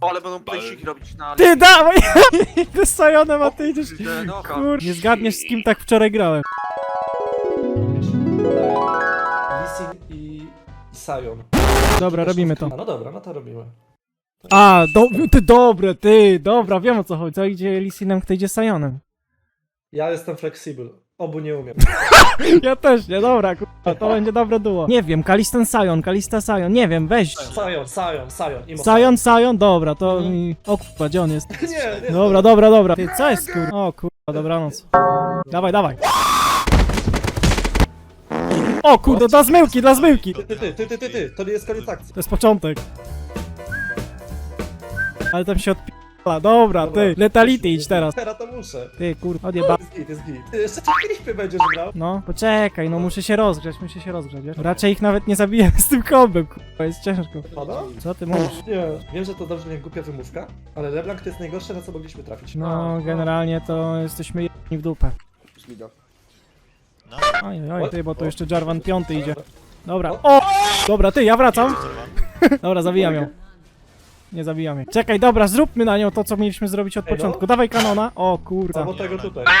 Ale będą plejsiki robić na... Ty dawaj! Idę z Sajonem, a ty idziesz... Kurde. Kur... Nie zgadniesz z kim tak wczoraj grałem. Lisin i i Sion. Dobra, robimy to. A no dobra, no to robimy. A, do, ty dobre, ty, dobra, wiem o co chodzi. Co idzie Lisinem, kto idzie Sajonem. Ja jestem flexible. Obu nie umiem. Ja też, nie, dobra, kurwa, to będzie dobre duo. Nie wiem, Kalistan Sajon, Kalista Sajon, nie wiem, weź. Sion, Sion, Sion. Imo Sajon, Sajon, dobra, to mi... O kurwa, gdzie on jest? Nie, nie. Dobra, dobra, dobra. Ty, co jest kurwa? O kurwa, dobranoc. Dawaj, dawaj. O kurde, dla zmyłki, dla zmyłki. Ty, ty, ty, ty, ty, ty, ty. To nie jest koniec akcji. To jest początek. Ale tam się odpi... Dobra, ty, letality idź teraz. Teraz to muszę. Ty, kurwa, odjeba... Jest git, jest git. Ty jeszcze klipy będziesz grał. No, poczekaj, no muszę się rozgrzać, muszę się rozgrzać, wiesz? Raczej ich nawet nie zabiję z tym kombem, kurwa, jest ciężko. Pada? Co ty mówisz? Nie. Wiem, że to dobrze nie głupia wymówka, ale LeBlanc to jest najgorsze, na co mogliśmy trafić. No, generalnie to jesteśmy jedni w dupę. Oj, oj, oj, ty, bo to jeszcze Jarvan piąty idzie. Dobra, o! Dobra, ty, ja wracam. Dobra, zabijam ją. Nie zabijam jej. Czekaj, dobra, zróbmy na nią to, co mieliśmy zrobić od Ej, no. początku. Dawaj kanona. O kurwa. Albo tego tutaj.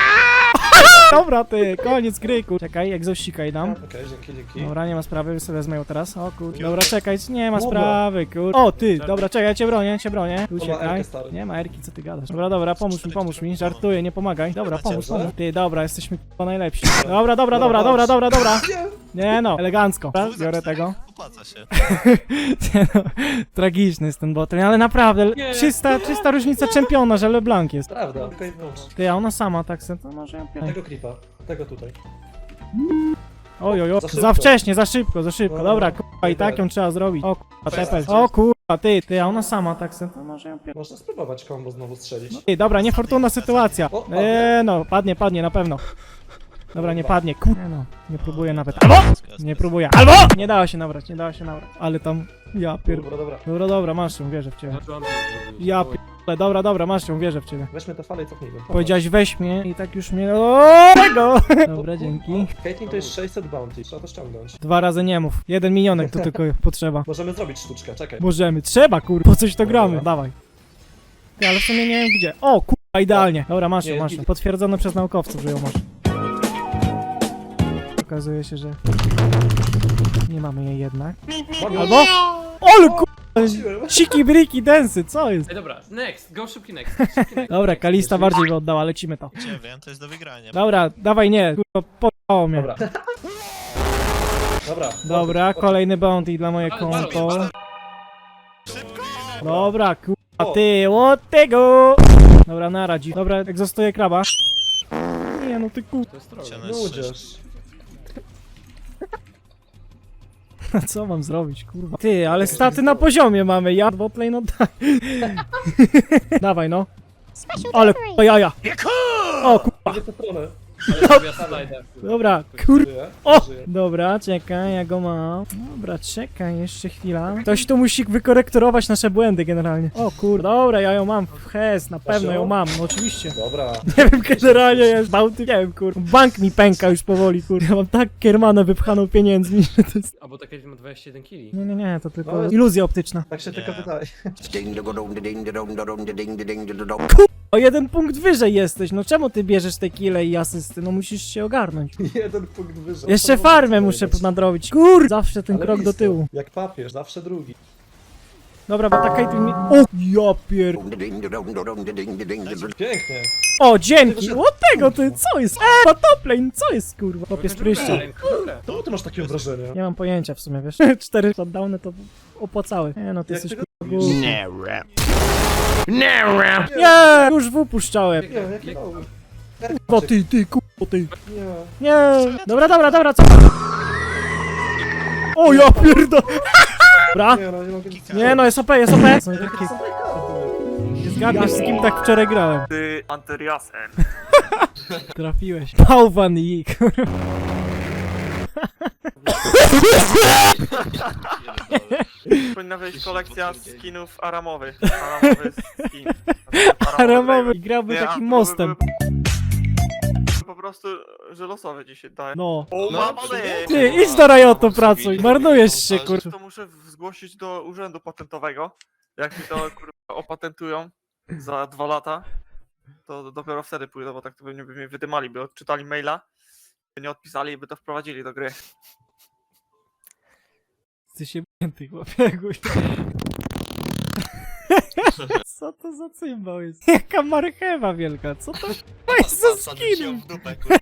Dobra, ty, koniec gry, kur... Czekaj, egzosika jej dam. Okej, dzięki, dzięki. Dobra, nie ma sprawy, sobie wezmę ją teraz. O kur... Dobra, czekaj, nie ma Dobra. sprawy, kur... O, ty, dobra, czekaj, ja cię bronię, ja cię bronię. Tu Uciekaj. Stary. Nie ma Erki, co ty gadasz. Dobra, dobra, pomóż mi, pomóż mi. Żartuję, nie pomagaj. Dobra, pomóż, pomóż. Ty, dobra, jesteśmy k***a najlepsi. Dobra, dobra, dobra, dobra, dobra, dobra. Nie. Nie no, elegancko. Dobra, Biorę tego. Opłaca się. Nie no, tragiczny jest ten botem, ale naprawdę, czysta, czysta różnica czempiona, że LeBlanc jest. Prawda, tylko i wyłącznie. Ty, a ona sama tak se, to może ją pierdolę. Tego klipa, tego tutaj. Oj, oj, oj, Za za, szybko. wcześnie, za szybko, za szybko. No, Dobra, kurwa, i tak ją trzeba zrobić. O kurwa, tepel. jest. O kurwa, ty, ty, a ona sama tak se, to może ją pierdolę. Można spróbować kombo znowu strzelić. Ty, dobra, niefortunna sytuacja. O, padnie. Eee, no, padnie, padnie, na pewno. Dobra, nie padnie, kur... Nie no, nie próbuję nawet. Albo! Nie próbuję. Albo! Nie dała się nabrać, nie dała się nabrać. Ale tam, ja pier... Dobra, dobra. Dobra, dobra, masz ją, wierzę w ciebie. Ja pierdolę, dobra, dobra, masz ją, wierzę w ciebie. Weźmy tę falę i cofnijmy. Powiedziałaś weź mnie i tak już mnie... O, tego! Dobra, dzięki. Caitlyn to jest 600 bounty, trzeba to ściągnąć. Dwa razy nie mów. Jeden minionek to tylko potrzeba. Możemy zrobić sztuczkę, czekaj. Możemy, trzeba, kur... Po coś to gramy. Dawaj. Ty, ale w sumie nie wiem gdzie. O, kurwa, idealnie. Dobra, masz ją, masz ją. git. Potwierdzone przez naukowców, że ją masz. Okazuje się, że... Nie mamy jej jednak. Albo... Olu, kurwa! Wróciłem. Ciki, briki, densy, co jest? Ej, dobra, next, go szybki next. Szybki next. Dobra, Kalista bardziej by oddała, lecimy to. Nie wiem, to jest do wygrania. Dobra, dawaj nie, kurwa, pojechało mnie. Dobra. Dobra. Dobra, kolejny bounty dla moje Ale konto. Dobra, kurwa, ty, od tego! Dobra, naradzi. Dobra, egzostuje kraba. Nie no, ty kurwa, To jest troll. Nudziesz. co mam zrobić, kurwa? Ty, ale staty na poziomie mamy, ja botlane oddaj. Dawaj, no. Ale kurwa jaja. O, kurwa, Idzie stronę. Ale ja slajdę. dobra. Żyje, O! żyje. Dobra, czekaj, ja go mam. Dobra, czekaj, jeszcze chwila. Ktoś tu musi wykorektorować nasze błędy generalnie. O kurde, dobra, ja ją mam w hes, na pewno ją mam, no oczywiście. Dobra. Nie wiem, generalnie jest bałty, nie wiem, kur. Bank mi pęka już powoli, kur. Ja mam tak kiermanę wypchaną pieniędzmi, że to jest... Albo tak jak ma 21 kili. Nie, nie, nie, to tylko No, jest- iluzja optyczna. Tak się Nie. tylko wydaje. O jeden punkt wyżej jesteś, no czemu ty bierzesz te kile i asysty? No musisz się ogarnąć. Jeden punkt wyżej. Jeszcze To farmę muszę nadrobić. Kur! Zawsze ten Ale krok do blisko. tyłu. Jak papież, zawsze drugi. Dobra, bo ta Caitlyn mi... O, ja pier... Pięknie. O, dzięki! O tego ty, co jest? E, top lane, co jest, kurwa? Popie spryszcze. Czemu ty masz takie wrażenie? Nie mam pojęcia w sumie, wiesz? Cztery shutdowny to opłacały. Nie no, ty Jak jesteś tego robisz? głupi. Nie! Już wypuszczałem. Nie, jakie mały. O ty, ty, kurwa, ty. Nie. Nie! Dobra, dobra, dobra, co? O, ja pierdo... Dobra. Nie, no nie mogę nic Nie no, jest OP, jest OP. Są takie... Nie zgadniesz z kim tak wczoraj grałem. Ty, Anteriasen. Trafiłeś. Bałwan i kurwa. Powinna wyjść kolekcja skinów aramowych. Aramowy skin. Aramowy i grałby Nie, a takim to mostem. były- Po prostu, że losowe dzisiaj daje. No. O, No, mamy! Ty, idź do Riotu, pracuj, marnujesz się, kurwa. To muszę zgłosić do urzędu patentowego. Jak mi to kurwa opatentują za dwa lata, to dopiero wtedy pójdą, bo tak to pewnie by mnie wydymali, by odczytali maila, by nie odpisali i by to wprowadzili do gry. Ty się ty chłopie. Co to za cymbał jest? Jaka marchewa wielka, co to to jest za skin? w dupę, kurwa.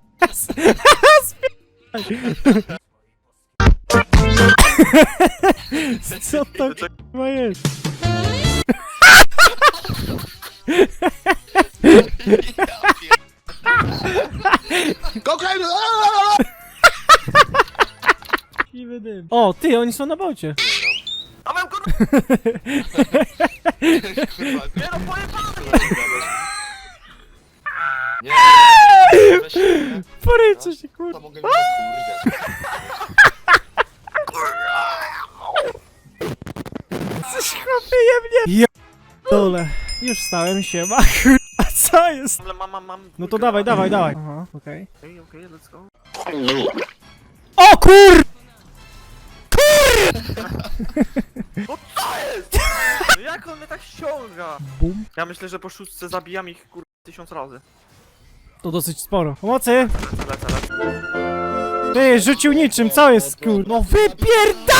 Co to chyba jest? Siwy dym. O, ty, oni są na bocie. Paweł, kurwa, Kurwa, nie no, pojebany! Nie, weź się, nie? Poryczę się, To kurwa. mogę mi Coś chłopie je mnie. Ja dole. Już stałem się, ma kurwa, co jest? Ale mam, mam, mam. No to dawaj, dawaj, dawaj. Aha, okej. Okej, okej, let's go. O kur... No co jest? No jak on mnie tak ściąga? Bum. Ja myślę, że po szóstce zabijam ich kur... tysiąc razy. To dosyć sporo. Pomocy! Lecę, lecę, lecę. Ty, rzucił niczym, co jest kur... No wypierda...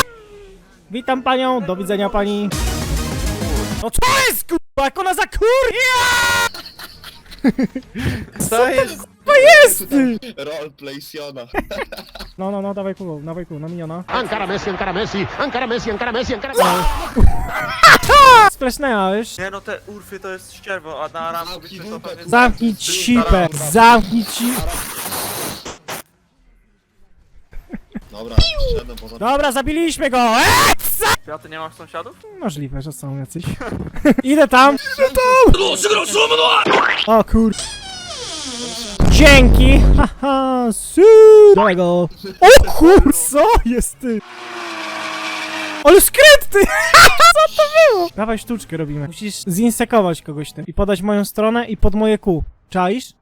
Witam panią, do widzenia pani. No co jest kurwa, jak ona za kur... Ja! Co jest? To jest! Roleplay Siona. No, no, no, dawaj kół, dawaj kół, na miniona. Ankara Messi, Ankara Messi, Ankara Messi, Ankara Messi, Ankara Messi. Splashnęła, wiesz? Nie no, te urfy to jest ścierwo, a na ramku Zamknij byśmy to pewnie... Zamknij cipę, zamknij ci... Dobra, szedłem poza... Dobra, zabiliśmy go! Eee? Ja ty nie masz sąsiadów? Możliwe, że są jacyś. Idę tam! Idę tam! O kur... Dzięki! Haha, su! Dawaj go! O kur... Co jest ty? Ale skręt ty! Co to było? Dawaj sztuczkę robimy. Musisz zinsekować kogoś tym i podać moją stronę i pod moje kół. Czaisz?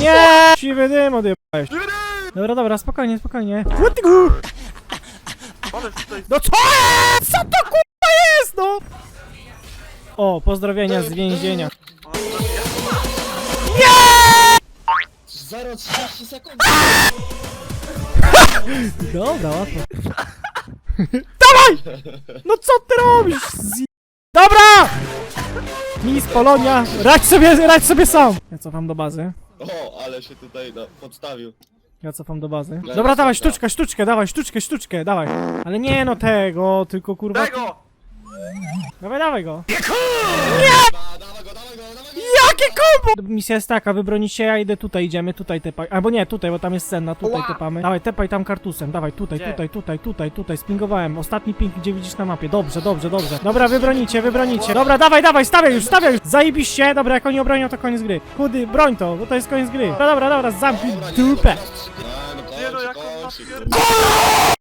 Nie! Siwy dym odjebałeś. Dobra, dobra, spokojnie, spokojnie. No co? Co to kurwa jest, no? O, pozdrowienia z więzienia. 0,30 sekund. Dobra, łatwo. Dawaj! No co ty robisz? Z... Dobra! Miss Polonia, radź sobie, radź sobie sam! Ja cofam do bazy. O, ale się tutaj no, podstawił. Ja cofam do bazy. Dobra, dawaj, sztuczkę, sztuczkę, dawaj, sztuczkę, sztuczkę, dawaj. Ale nie no tego, tylko kurwa... Tego! Dawaj, dawaj go. Dawaj, dawaj go, dawaj go, dawaj go. Jakie kombo! Misja jest taka, wybronić się, ja idę tutaj, idziemy, tutaj tepaj. Albo nie, tutaj, bo tam jest senna, tutaj tepamy. Dawaj, tepaj tam kartusem, dawaj, tutaj, Gdzie? tutaj, tutaj, tutaj, tutaj, spingowałem. Ostatni ping, gdzie widzisz na mapie. Dobrze, dobrze, dobrze. Dobra, wybronicie, wybronicie. Dobra, dawaj, dawaj, stawiaj już, stawiaj już. Zajebiście, dobra, jak oni obronią, to koniec gry. Chudy, broń to, bo to jest koniec gry. Dobra, dobra, dobra, zamknij Dobra, nie, dupę. no Nie no, jak on